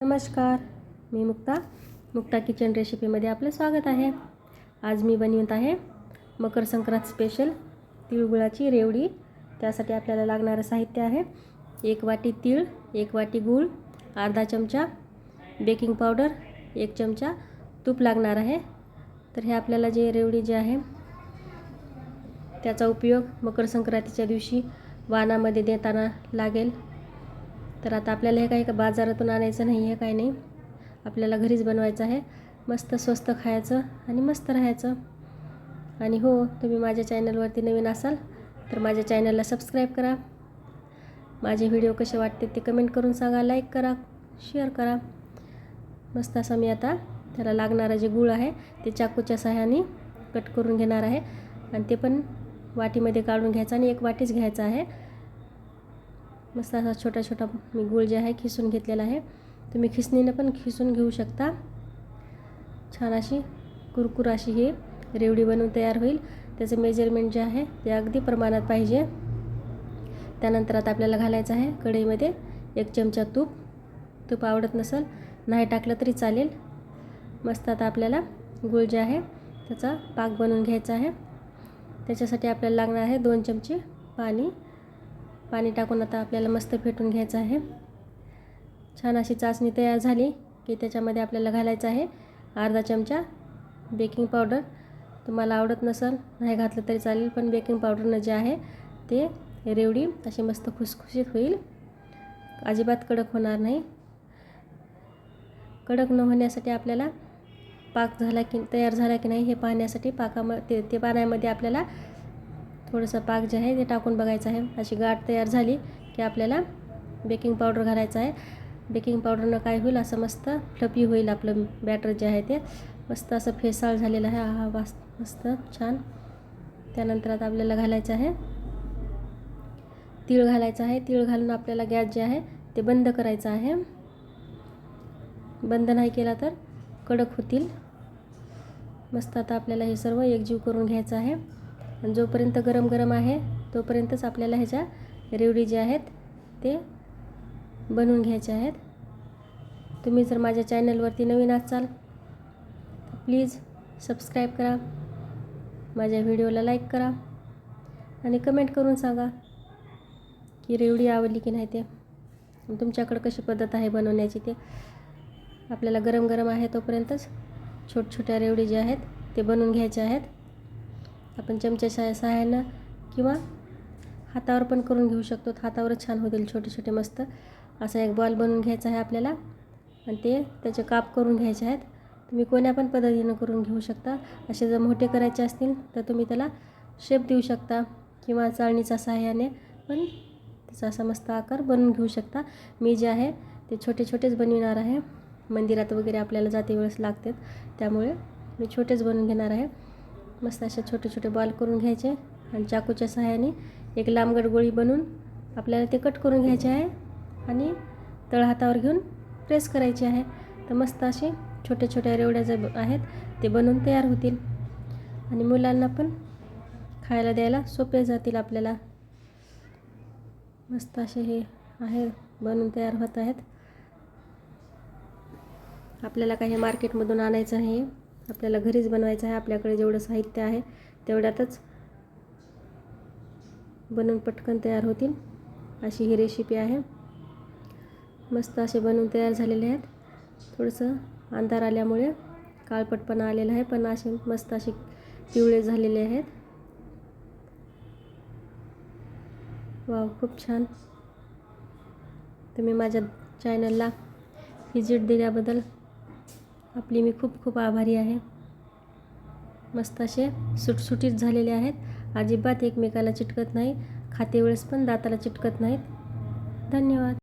नमस्कार मी मुक्ता. मुक्ता किचन रेसिपीमध्ये आपलं स्वागत आहे. आज मी बनवत आहे मकर संक्रांत स्पेशल तिळगुळाची रेवडी. त्यासाठी आपल्याला लागणारं साहित्य आहे एक वाटी तीळ एक वाटी गूळ अर्धा चमचा बेकिंग पावडर एक चमचा तूप लागणार आहे. तर हे आपल्याला जे रेवडी जे आहे त्याचा उपयोग मकर संक्रांतीच्या दिवशी वाणामध्ये देताना लागेल. तर आता आपल्याला हे काही का बाजारातून आणायचं नाही आहे काही नाही. आपल्याला घरीच बनवायचं आहे. मस्त स्वस्त खायचं आणि मस्त राहायचं. आणि हो तुम्ही माझ्या चॅनलवरती नवीन असाल तर माझ्या चॅनलला सबस्क्राईब करा. माझे व्हिडिओ कसे वाटते ते कमेंट करून सांगा लाईक करा शेअर करा. मस्त असं मी आता त्याला लागणारं जे गूळ आहे ते चाकूच्या सहाय्याने कट करून घेणार आहे. आणि ते पण वाटीमध्ये काढून घ्यायचं आणि एक वाटीच घ्यायचं आहे. मस्त असा छोटा छोटा मी गुळ जे आहे खिसून घेतलेला आहे. तुम्ही खिसणीनं पण खिसून घेऊ शकता. छान अशी कुरकुर अशी ही रेवडी बनवून तयार होईल. त्याचं मेजरमेंट जे आहे ते अगदी प्रमाणात पाहिजे. त्यानंतर आता आपल्याला घालायचं आहे कढईमध्ये एक चमचा तूप. तूप आवडत नसेल नाही टाकलं तरी चालेल. मस्त आता आपल्याला गुळ जे आहे त्याचा पाक बनवून घ्यायचा आहे. त्याच्यासाठी आपल्याला लागणार आहे दोन चमचे पाणी. पाणी टाकून आता आपल्याला मस्त फेटून घ्यायचं आहे. छान अशी चाचणी तयार झाली की त्याच्यामध्ये आपल्याला घालायचं आहे अर्धा चमचा बेकिंग पावडर. तुम्हाला आवडत नसेल नाही घातलं तरी चालेल पण बेकिंग पावडरनं जे आहे ते रेवडी अशी मस्त खुसखुशीत होईल. अजिबात कडक होणार नाही. कडक न होण्यासाठी आपल्याला पाक झाला की तयार झाला की नाही हे पाहण्यासाठी पाकामध्ये ते पाण्यामध्ये आपल्याला थोडंसं पाक जे आहे ते टाकून बघायचं आहे. अशी गाठ तयार झाली की आपल्याला बेकिंग पावडर घालायचं आहे. बेकिंग पावडरनं काय होईल असं मस्त फ्लपी होईल आपलं बॅटर जे आहे ते. मस्त असं फेसाळ झालेलं आहे. हा वास मस्त छान. त्यानंतर आता आपल्याला घालायचं आहे. तीळ घालायचं आहे. तीळ घालून आपल्याला गॅस जे आहे ते बंद करायचं आहे. बंद नाही केला तर कडक होतील. मस्त आता आपल्याला हे सर्व एकजीव करून घ्यायचं आहे. आणि जोपर्यंत गरम गरम आहे तोपर्यंतच आपल्याला ह्याच्या रेवडी जे आहेत ते बनवून घ्यायचे आहेत. तुम्ही जर माझ्या चॅनलवरती नवीन असाल प्लीज सबस्क्राईब करा. माझ्या व्हिडिओला लाईक करा. आणि कमेंट करून सांगा की रेवडी आवडली की नाही ते. तुमच्याकडं कशी पद्धत आहे बनवण्याची ते. आपल्याला गरम गरम आहे तोपर्यंतच छोट छोट्या रेवडी जे आहेत ते बनवून घ्यायचे आहेत. आपण चमच्याच्या सहाय्यानं किंवा हातावर पण करून घेऊ शकतो. हातावरच छान होतील छोटे छोटे मस्त. असा एक बॉल बनवून घ्यायचा आहे आपल्याला. आणि ते त्याचे काप करून घ्यायचे आहेत. तुम्ही कोण्या पण पद्धतीनं करून घेऊ शकता. असे जर मोठे करायचे असतील तर तुम्ही त्याला शेप देऊ शकता किंवा चाळणीच्या सहाय्याने पण त्याचा असा मस्त आकार बनवून घेऊ शकता. मी जे आहे ते छोटे छोटेच बनविणार आहे. मंदिरात वगैरे आपल्याला जाते वेळेस लागतात. त्यामुळे मी छोटेच बनवून घेणार आहे. मस्त असे छोटे छोटे बॉल करून घ्यायचे आणि चाकूच्या सहाय्याने एक लांबगड गोळी बनवून आपल्याला ते कट करून घ्यायचे आहे आणि तळहातावर घेऊन प्रेस करायची आहे. तर मस्त असे छोट्या छोट्या रेवड्या जे आहेत ते बनवून तयार होतील. आणि मुलांना पण खायला द्यायला सोपे जातील आपल्याला. मस्त असे हे आहे बनवून तयार होत आहेत. आपल्याला काही मार्केटमधून आणायचं आहे. आपल्याला घरीच बनवायचं आहे आपल्याकडे जेवढं साहित्य आहे तेवढ्यातच बनवून पटकन तयार होतील अशी ही रेसिपी आहे. मस्त असे बनवून तयार झालेले आहेत. थोडंसं अंधार आल्यामुळे काळपटपणा आलेला आहे पण असे मस्त असे पिवळे झालेले आहेत. वाव खूप छान. तुम्ही माझ्या चॅनलला व्हिजिट दिल्याबद्दल आपली मी खूप खूप आभारी आहे. मस्त असे सुटसुटीत झालेले आहेत. अजिबात एकमेकाला चिटकत नाही. खाते वेळेस पण दाताला चिटकत नाहीत. धन्यवाद.